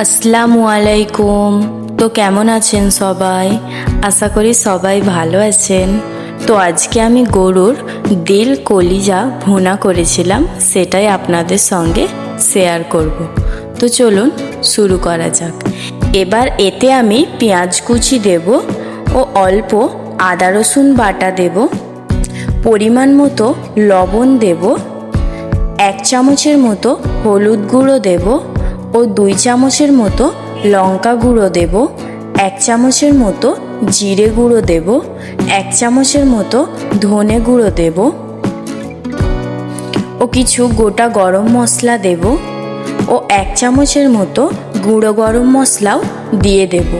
আসসালামু আলাইকুম। তো কেমন আছেন সবাই? আশা করি সবাই ভালো আছেন। তো আজকে আমি গরুর দিল কলিজা ভুনা করেছিলাম, সেটাই আপনাদের সঙ্গে শেয়ার করব। তো চলুন শুরু করা যাক। এবার এতে আমি পেঁয়াজ কুচি দেব ও অল্প আদা রসুন বাটা দেব। পরিমাণ মতো লবণ দেব। এক চামচের মতো হলুদ গুঁড়ো দেব। ও দুই চামচের মতো লঙ্কা গুঁড়ো দেব, এক চামচের মতো জিরে গুঁড়ো দেব, এক চামচের মতো ধনে গুঁড়ো দেব ও কিছু গোটা গরম মশলা দেব ও এক চামচের মতো গুঁড়ো গরম মশলাও দিয়ে দেব।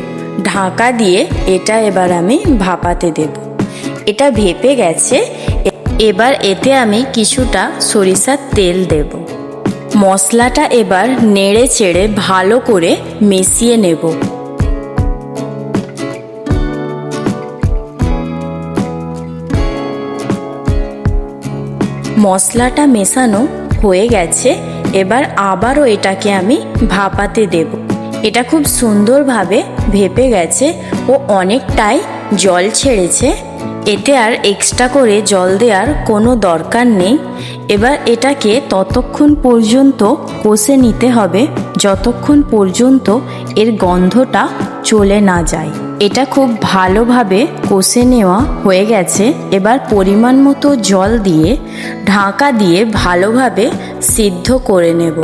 ঢাকা দিয়ে এটা এবার আমি ভাপাতে দেব। এটা ভেপে গেছে এবার এতে আমি কিছুটা সরিষার তেল দেব। মশলাটা এবার নেড়ে চেড়ে ভালো করে মিশিয়ে নেব। মশলাটা মেশানো হয়ে গেছে, এবার আবারও এটাকে আমি ভাপাতে দেব। এটা খুব সুন্দরভাবে ভেপে গেছে ও অনেকটাই জল ছেড়েছে। এতে আর এক্সট্রা করে জল দেওয়ার কোনো দরকার নেই। এবার এটাকে ততক্ষণ পর্যন্ত কষে নিতে হবে, যতক্ষণ পর্যন্ত এর গন্ধটা চলে না যায়। এটা খুব ভালোভাবে কষে নেওয়া হয়ে গেছে। এবার পরিমাণ মতো জল দিয়ে ঢাকা দিয়ে ভালোভাবে সিদ্ধ করে নেব।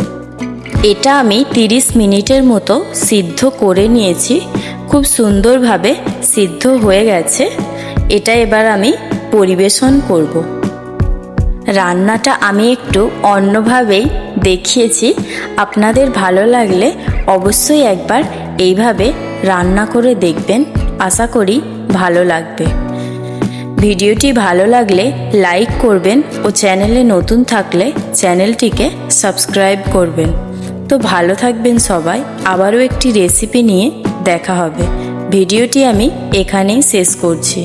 এটা আমি 30 মিনিটের মতো সিদ্ধ করে নিয়েছি। খুব সুন্দরভাবে সিদ্ধ হয়ে গেছে। এটা এবার আমি পরিবেশন করব। রান্নাটা আমি একটু অন্যভাবেই দেখিয়েছি। আপনাদের ভালো লাগলে অবশ্যই একবার এইভাবে রান্না করে দেখবেন। আশা করি ভালো লাগবে। ভিডিওটি ভালো লাগলে লাইক করবেন ও চ্যানেলে নতুন থাকলে চ্যানেলটিকে সাবস্ক্রাইব করবেন। তো ভালো থাকবেন সবাই। আবারও একটি রেসিপি নিয়ে দেখা হবে। ভিডিওটি আমি এখানেই শেষ করছি।